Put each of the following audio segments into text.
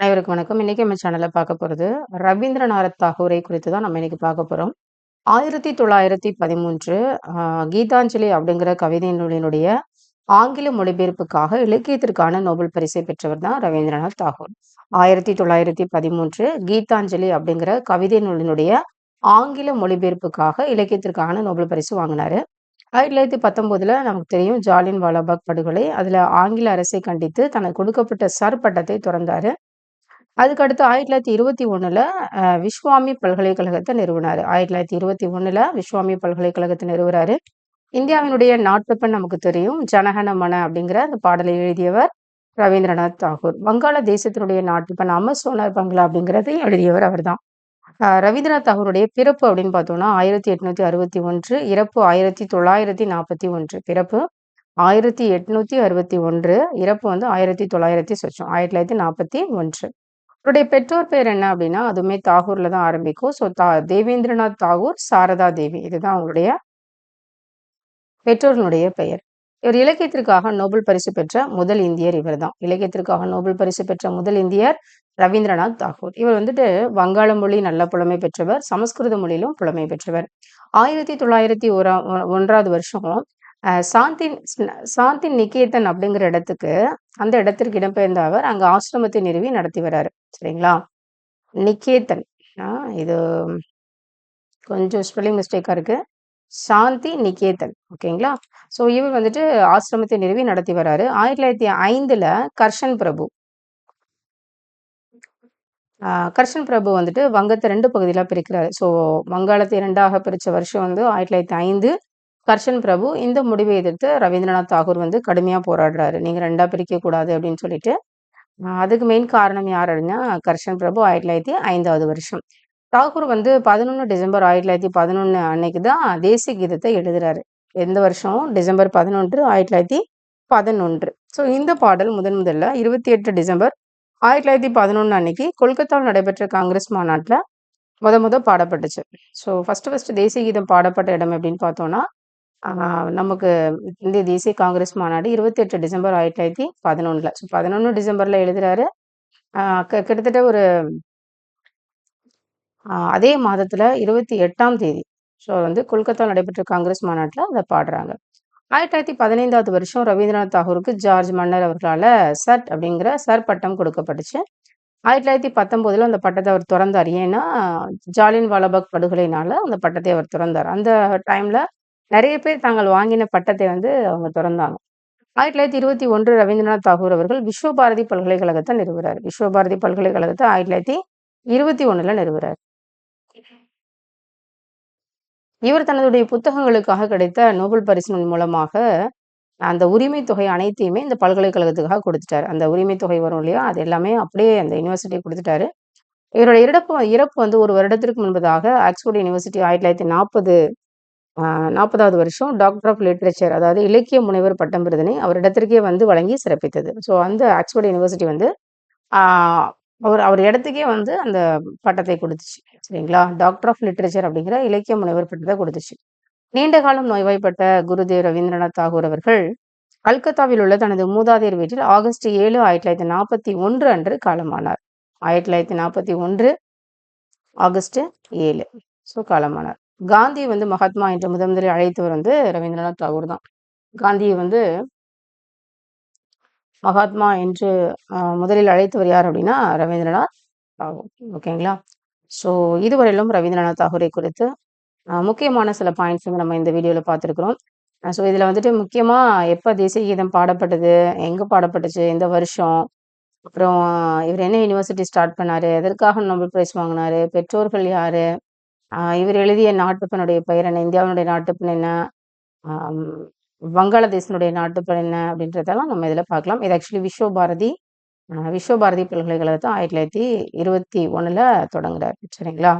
அனைவருக்கும் வணக்கம். இன்னைக்கு நம்ம சேனல்ல பார்க்க போகிறது ரவீந்திரநாத் தாகூரை குறித்து தான் நம்ம இன்னைக்கு பார்க்க போறோம். 1913 அ கீதாஞ்சலி அப்படிங்கிற கவிதை நூலினுடைய ஆங்கில மொழிபெயர்ப்புக்காக இலக்கியத்திற்கான நோபல் பரிசை பெற்றவர் தான் ரவீந்திரநாத் தாகூர். 1913 கீதாஞ்சலி அப்படிங்கிற கவிதை நூலினுடைய ஆங்கில மொழிபெயர்ப்புக்காக இலக்கியத்திற்கான நோபல் பரிசு வாங்கினார் ஆயிரத்தி தொள்ளாயிரத்தி 1919ல நமக்கு தெரியும் ஜாலின் வாலாபாக் படுகொலை. அதுல ஆங்கில அரசை கண்டித்து தனக்கு கொடுக்கப்பட்ட சர் பட்டத்தை துறந்தாரு. அதுக்கடுத்து ஆயிரத்தி தொள்ளாயிரத்தி இருபத்தி ஒன்றில் விஸ்வாமி பல்கலைக்கழகத்தை நிறுவினார். ஆயிரத்தி தொள்ளாயிரத்தி இருபத்தி ஒன்றில் விஸ்வாமி பல்கலைக்கழகத்தை நிறுவுறாரு. இந்தியாவினுடைய நாட்டுப்பெண் நமக்கு தெரியும். ஜனகன மன அப்படிங்கிற அந்த பாடலை எழுதியவர் ரவீந்திரநாத் தாகூர். வங்காள தேசத்தினுடைய நாட்டுப்பெண் அமர்சோனார் பங்களா அப்படிங்கிறதையும் எழுதியவர் அவர்தான். ரவீந்திரநாத் தாகூருடைய பிறப்பு அப்படின்னு பார்த்தோம்னா ஆயிரத்தி எட்நூத்தி அறுபத்தி ஒன்று இறப்பு ஆயிரத்தி தொள்ளாயிரத்தி நாற்பத்தி ஒன்று. பிறப்பு ஆயிரத்தி எட்நூத்தி அறுபத்தி ஒன்று இறப்பு வந்து ஆயிரத்தி தொள்ளாயிரத்தி சொச்சம் ஆயிரத்தி தொள்ளாயிரத்தி நாற்பத்தி ஒன்று. அவருடைய பெற்றோர் பேர் என்ன அப்படின்னா, அதுவுமே தாகூர்ல தான் ஆரம்பிக்கும். ஸோ தா தேவேந்திரநாத் தாகூர், சாரதா தேவி இதுதான் அவங்களுடைய பெற்றோர்களுடைய பெயர். இவர் இலக்கியத்திற்காக நோபல் பரிசு பெற்ற முதல் இந்தியர் இவர்தான். இலக்கியத்திற்காக நோபல் பரிசு பெற்ற முதல் இந்தியர் ரவீந்திரநாத் தாகூர். இவர் வந்துட்டு வங்காள மொழி நல்ல புலமை பெற்றவர். சமஸ்கிருத மொழியிலும் புலமை பெற்றவர். ஆயிரத்தி தொள்ளாயிரத்தி ஒரா ஒன்றாவது வருஷம் சாந்தி நிகேதன் அப்படிங்கிற இடத்துக்கு அந்த இடத்திற்கு இடம்பெயர்ந்த அவர் அங்க ஆசிரமத்தை நிறுவி நடத்தி வர்றார் சரிங்களா? நிகேதன் இது கொஞ்சம் ஸ்பெல்லிங் மிஸ்டேக்காக இருக்கு. சாந்தி நிகேதன் ஓகேங்களா? ஸோ இவர் வந்துட்டு ஆசிரமத்தை நிறுவி நடத்தி வர்றார் ஆயிரத்தி தொள்ளாயிரத்தி ஐந்தில் கர்ஷன் பிரபு கர்ஷன் பிரபு வந்துட்டு வங்கத்தை ரெண்டு பகுதியில பிரிக்கிறாரு. ஸோ வங்காளத்தை இரண்டாக பிரித்த வருஷம் வந்து 1905 கர்ஷன் பிரபு இந்த முடிவை எதிர்த்து ரவீந்திரநாத் தாகூர் வந்து கடுமையாக போராடுறாரு. நீங்கள் ரெண்டாக பிரிக்கக்கூடாது அப்படின்னு சொல்லிட்டு. அதுக்கு மெயின் காரணம் யார் அப்படின்னா, கர்ஷன் பிரபு 1905வது வருஷம். தாகூர் வந்து 11 டிசம்பர் 1911 அன்னைக்கு தான் தேசிய கீதத்தை எழுதுறாரு. எந்த வருஷம்? டிசம்பர் 11, 1911. ஸோ இந்த பாடல் முதன் முதல்ல 28 டிசம்பர் 1911 அன்னைக்கு கொல்கத்தாவில் நடைபெற்ற காங்கிரஸ் மாநாட்டில் முத முத பாடப்பட்டுச்சு. ஸோ ஃபஸ்ட்டு ஃபஸ்ட்டு தேசிய கீதம் பாடப்பட்ட இடம் எப்படின்னு பார்த்தோன்னா நமக்கு இந்திய தேசிய காங்கிரஸ் மாநாடு 28 டிசம்பர் 1911ல. ஸோ 11 டிசம்பர்ல எழுதுறாரு. அ க கிட்டத்தட்ட ஒரு அதே மாதத்துல 28ஆம் தேதி ஸோ வந்து கொல்கத்தாவில் நடைபெற்ற காங்கிரஸ் மாநாட்டில் அதை பாடுறாங்க. 1915வது வருஷம் ரவீந்திரநாத் தாகூருக்கு ஜார்ஜ் மன்னர் அவர்களால சர் அப்படிங்கிற சர் பட்டம் கொடுக்கப்பட்டுச்சு. 1919ல அந்த பட்டத்தை அவர் துறந்தார். ஏன்னா, ஜாலியன் வாலாபாக் படுகொலைனால அந்த பட்டத்தை அவர் துறந்தார். அந்த டைம்ல நிறைய பேர் தாங்கள் வாங்கின பட்டத்தை வந்து அவங்க திறந்தாங்க. ஆயிரத்தி தொள்ளாயிரத்தி இருபத்தி ஒன்று ரவீந்திரநாத் தாகூர் அவர்கள் விஸ்வபாரதி பல்கலைக்கழகத்தை நிறுவுறார். விஸ்வபாரதி பல்கலைக்கழகத்தை ஆயிரத்தி தொள்ளாயிரத்தி இருபத்தி ஒன்றில் நிறுவுறார். இவர் தன்னுடைய புத்தகங்களுக்காக கிடைத்த நோபல் பரிசின் மூலமாக அந்த உரிமை தொகை அனைத்தையுமே இந்த பல்கலைக்கழகத்துக்காக கொடுத்துட்டார். அந்த உரிமை தொகை வரும் இல்லையா? அது எல்லாமே அப்படியே அந்த யூனிவர்சிட்டி கொடுத்துட்டாரு. இவருடைய இறப்பு இறப்பு வந்து ஒரு வருடத்திற்கு முன்பதாக ஆக்ஸ்போர்ட் யுனிவர்சிட்டி 1940 அ 40வது வருஷம் டாக்டர் ஆஃப் லிட்ரேச்சர் அதாவது இலக்கிய முனைவர் பட்டம் விருதினை அவரிடத்திற்கே வந்து வழங்கி சிறப்பித்தது. ஸோ அந்த ஆக்ஸ்போர்ட் யுனிவர்சிட்டி வந்து அவர் அவர் இடத்துக்கே வந்து அந்த பட்டத்தை கொடுத்துச்சு சரிங்களா? டாக்டர் ஆஃப் லிட்ரேச்சர் அப்படிங்கிற இலக்கிய முனைவர் பட்டத்தை கொடுத்துச்சு நீண்ட காலம் நோய்வாய்ப்பட்ட குருதேவ் ரவீந்திரநாத் தாகூர் அவர்கள் கல்கத்தாவில் உள்ள தனது மூதாதையர் வீட்டில் ஆகஸ்ட் 7, 1941 அன்று காலமானார். 1941 ஆகஸ்ட் ஏழு ஸோ காலமானார். காந்தி வந்து மகாத்மா என்று முதன் முதலில் அழைத்தவர் வந்து ரவீந்திரநாத் தாகூர் தான். காந்தியை வந்து மகாத்மா என்று முதலில் அழைத்தவர் யார் அப்படின்னா, ரவீந்திரநாத் தாகூர். ஓகேங்களா? ஸோ இதுவரையிலும் ரவீந்திரநாத் தாகூரை குறித்து முக்கியமான சில பாயிண்ட்ஸ் வந்து நம்ம இந்த வீடியோவில் பார்த்துருக்குறோம் ஸோ இதில் வந்துட்டு முக்கியமாக எப்போ தேசிய கீதம் பாடப்பட்டது? எங்கே பாடப்பட்டுச்சு? எந்த வருஷம்? அப்புறம் இவர் என்ன யுனிவர்சிட்டி ஸ்டார்ட் பண்ணார் எதற்காக நோபல் பிரைஸ் வாங்கினார் பெற்றோர்கள் யார் இவர் எழுதிய நாட்டுப்பனுடைய பெயர் என்ன? இந்தியாவினுடைய நாட்டுப்பண் என்ன? வங்காளதேசனுடைய நாட்டுப்பண் என்ன? அப்படின்றதெல்லாம் நம்ம இதுல பார்க்கலாம். இது ஆக்சுவலி விஸ்வபாரதி விஸ்வபாரதி பல்கலைக்கழகத்தை ஆயிரத்தி தொள்ளாயிரத்தி இருபத்தி 1921ல தொடங்குறாரு. சரிங்களா?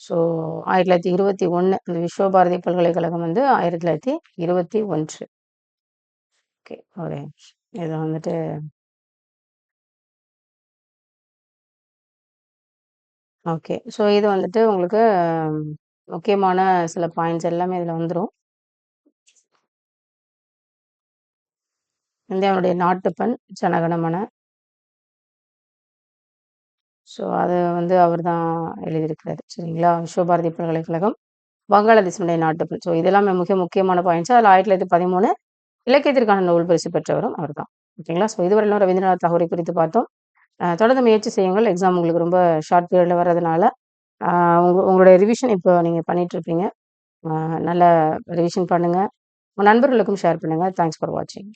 ஸோ 1921 இந்த விஸ்வபாரதி பல்கலைக்கழகம் வந்து 1921. ஓகே. ஒரு இது வந்துட்டு ஓகே. ஸோ இது வந்துட்டு உங்களுக்கு முக்கியமான சில பாயிண்ட்ஸ் எல்லாமே இதுல வந்துரும். இந்தியாவுடைய நாட்டுப்பண் ஜனகணமன. ஸோ அது வந்து அவர் தான் எழுதியிருக்கிறாரு. சரிங்களா? விஸ்வபாரதி பல்கலைக்கழகம், வங்காளதேசனுடைய நாட்டுப்பண். ஸோ இதெல்லாமே மிக முக்கியமான பாயிண்ட்ஸ். அதில 1913 இலக்கியத்திற்கான நோபல் பரிசு பெற்றவரும் அவர்தான். ஓகேங்களா? ஸோ இதுவரையிலும் ரவீந்திரநாத் தாகூரை குறித்து பார்த்தோம். தொடர்ந்து முயற்சி செய்யுங்கள். எக்ஸாம் உங்களுக்கு ரொம்ப ஷார்ட் பீரியடில் வர்றதுனால, உங்க உங்களுடைய ரிவிஷன் இப்போ நீங்கள் பண்ணிட்டுருப்பீங்க. நல்ல ரிவிஷன் பண்ணுங்க. உங்கள் நண்பர்களுக்கும் ஷேர் பண்ணுங்க. தேங்க்ஸ் ஃபார் வாட்சிங்.